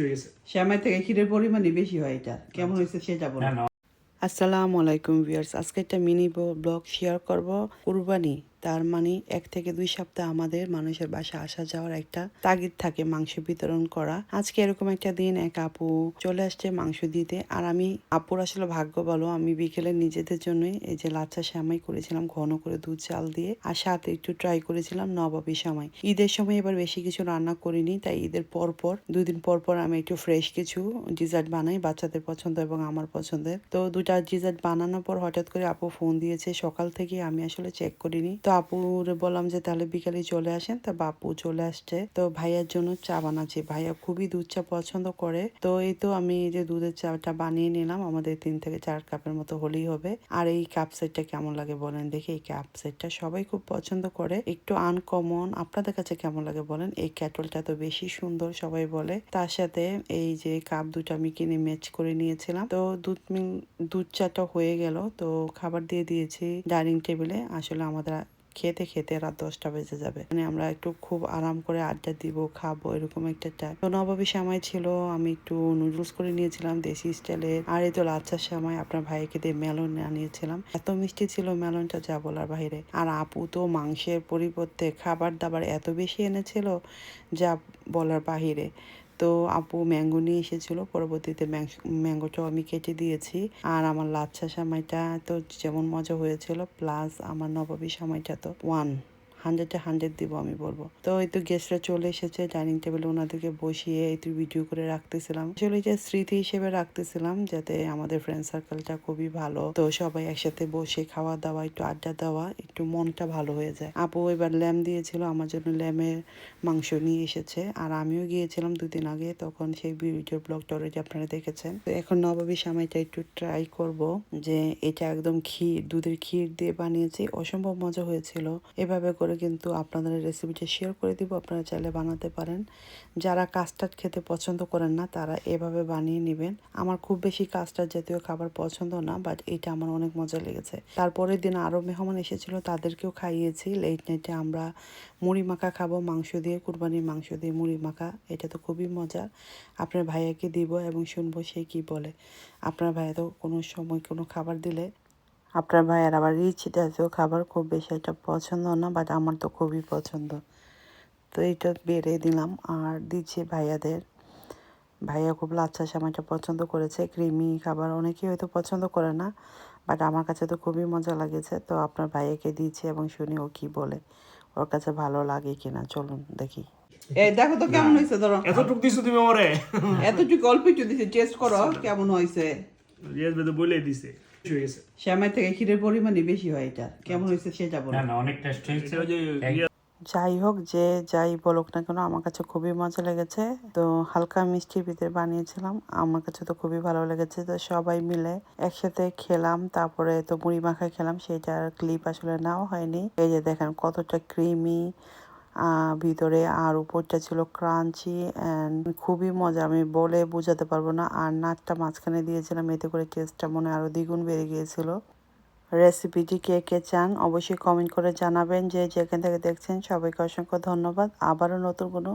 হয়ে গেছে শ্যামাই থেকে ক্ষীরের পরিমাণই বেশি হয় এটা। কেমন হয়েছে সেটা বলো। না না। আসসালামু আলাইকুম ভিউয়ার্স আজকে একটা মিনি ব্লগ শেয়ার করব। কুরবানি। তার মানে এক থেকে দুই সপ্তাহ আমাদের মানুষের বাসা আসা যাওয়ার একটা তাগিদ থাকে মাংস বিতরণ করা। আজকে এরকম একটা দিন, এক আপু চলে আসছে মাংস দিতে আর আমি, আপুর আসলে ভাগ্য বলো আমি বিকেলে নিজেদের জন্যই এই যে লাচ্ছা শ্যামাই করেছিলাম, ঘন করে দুধ চাল দিয়ে আর সাথে একটু ট্রাই করেছিলাম নবাবী সময় ঈদের সময় এবার বেশি কিছু রান্না করিনি, তাই ঈদের পর পর, দুদিন পর পর আমি একটু ফ্রেশ কিছু ডিজার্ট বানাই বাচ্চাদের পছন্দ এবং আমার পছন্দের। তো দুটা ডিজার্ট বানানোর পর হঠাৎ করে আপু ফোন দিয়েছে, সকাল থেকে আমি আসলে চেক করিনি। তো আপুরে বললাম যে তাহলে বিকালে চলে আসেন। তা বাপু চলে আসছে। তো ভাইয়ার জন্য চা বানাচ্ছি। ভাইয়া খুবই দুধ চা পছন্দ করে। তো এই তো আমি যে দুধের চাটা বানিয়ে নিলাম। আমাদের তিন থেকে চার কাপের মতো হলেই হবে। আর এই কাপ সেটটা কেমন লাগে বলেন দেখি। এই কাপ সেটটা সবাই খুব পছন্দ করে। একটু আনকমন আপনাদের কাছে কেমন লাগে বলেন? এই ক্যাটলটা তো বেশি সুন্দর সবাই বলে। তার সাথে এই যে কাপ দুটো আমি কিনে ম্যাচ করে নিয়েছিলাম। তো দুধ দুধ চাটা হয়ে গেল। তো খাবার দিয়ে দিয়েছি ডাইনিং টেবিলে আসলে আমাদের খেতে খেতে রাত দশটা বেজে যাবে। মানে আমরা একটু খুব আরাম করে আড্ডা দিব, খাব, এরকম একটা টাইম তো নবাবী সময় ছিল, আমি একটু নুডলস করে নিয়েছিলাম, দেশি স্টাইলের আর এই তো লাচ্ছার সময় আপনার ভাইকে দিয়ে মেলন আনিয়েছিলাম। এত মিষ্টি ছিল মেলনটা যা বলার বাইরে আর আপু তো মাংসের পরিবর্তে খাবার দাবার এত বেশি এনেছিল, যা বলার বাহিরে। তো আপু ম্যাঙ্গো নিয়ে এসেছিল, পরবর্তীতে ম্যাঙ্গোটাও আমি কেটে দিয়েছি। আর আমার লাচ্ছা সামাইটা তো যেমন মজা হয়েছিল প্লাস আমার নবাবী সামাইটা তো ওয়ান হান্ড্রেডে হান্ড্রেড দিব আমি বলব। তো এই তো গেস্টরা চলে এসেছে ডাইনিং টেবিলে ওনাদেরকে বসিয়ে এই তো ভিডিও করে রাখতেছিলাম। আসলে এটা স্মৃতি হিসেবে রাখতেছিলাম যাতে আমাদের ফ্রেন্ড সার্কেলটা খুবই ভালো। তো সবাই একসাথে বসে খাওয়া দাওয়া, একটু আড্ডা দেওয়া, একটু মনটা ভালো হয়ে যায়। আপু এবার ল্যাম দিয়েছিল, আমার জন্য ল্যামের মাংস নিয়ে এসেছে। আর আমিও গিয়েছিলাম দুদিন আগে, তখন সেই ভিডিও ব্লগটা অলরেডি আপনারা দেখেছেন। তো এখন নবাবী সময়টা একটু ট্রাই করব যে এটা একদম ক্ষীর, দুধের ক্ষীর দিয়ে বানিয়েছি। অসম্ভব মজা হয়েছিল। এভাবে করে কিন্তু আপনাদের রেসিপিটা শেয়ার করে দিব। আপনারা চাইলে বানাতে পারেন। যারা কাস্টার্ড খেতে পছন্দ করেন না, তারা এভাবে বানিয়ে নেবেন। আমার খুব বেশি কাস্টার্ড জাতীয় খাবার পছন্দ না বাট এটা আমার অনেক মজা লেগেছে। তারপরের দিন আরও মেহমান এসেছিল, তাদেরকেও খাইয়েছি। লেট নাইটে আমরা মুড়ি মাখা খাব, মাংস দিয়ে, কুরবানির মাংস দিয়ে মুড়ি মাখা। এটা তো খুবই মজার। আপনার ভাইয়াকে দিব এবং শুনব সে কি বলে। আপনার ভাইয়া তো কোনো সময় কোনো খাবার দিলে আপনার ভাইয়ের আবার রিচ জাতীয় খাবার খুব বেশি একটা পছন্দ না বাট আমার তো খুবই পছন্দ। তো এইটা বেড়ে দিলাম। আর দিচ্ছি ভাইয়াদের। ভাইয়া খুব লাচ্ছা সময়টা পছন্দ করেছে ক্রিমি খাবার অনেকেই হয়তো পছন্দ করে না বাট আমার কাছে তো খুবই মজা লাগেছে। তো আপনার ভাইয়াকে দিয়েছি এবং শুনি ও কি বলে ওর কাছে ভালো লাগে কিনা চলুন দেখি। এই দেখো তো কেমন হয়েছে ধরো। এতটুক দিছো তুমি আমারে? এতটুকু অল্প একটু দিছে টেস্ট করো কেমন হয়েছে। রিয়াজ বলে দিছে। হয়ে গেছে শ্যামাই থেকে ক্ষীরের পরিমাণই বেশি হয় এটা। কেমন হয়েছে সেটা বলো। না না অনেক টেস্ট হয়েছে। এটা যে যাই হোক যে যাই বলুক না কেন আমার কাছে খুবই মজা লেগেছে। তো হালকা মিষ্টির ভিতরে বানিয়েছিলাম আমার কাছে তো খুবই ভালো লেগেছে। তো সবাই মিলে একসাথে খেলাম তারপরে তো মুড়ি মাখাই খেলাম সেটার ক্লিপ আসলে নাও হয়নি। এই যে দেখেন কতটা ক্রিমি ভিতরে আর উপরটা ছিল ক্রাঞ্চি অ্যান্ড খুবই মজা। আমি বলে বোঝাতে পারব না। আর নাটটা মাঝখানে দিয়েছিলাম, এতে করে টেস্টটা মনে আরও দ্বিগুণ বেড়ে গিয়েছিল। রেসিপিটি কে কে চান অবশ্যই কমেন্ট করে জানাবেন যে যেখান থেকে দেখছেন, সবাইকে অসংখ্য ধন্যবাদ। আবারও নতুন কোনো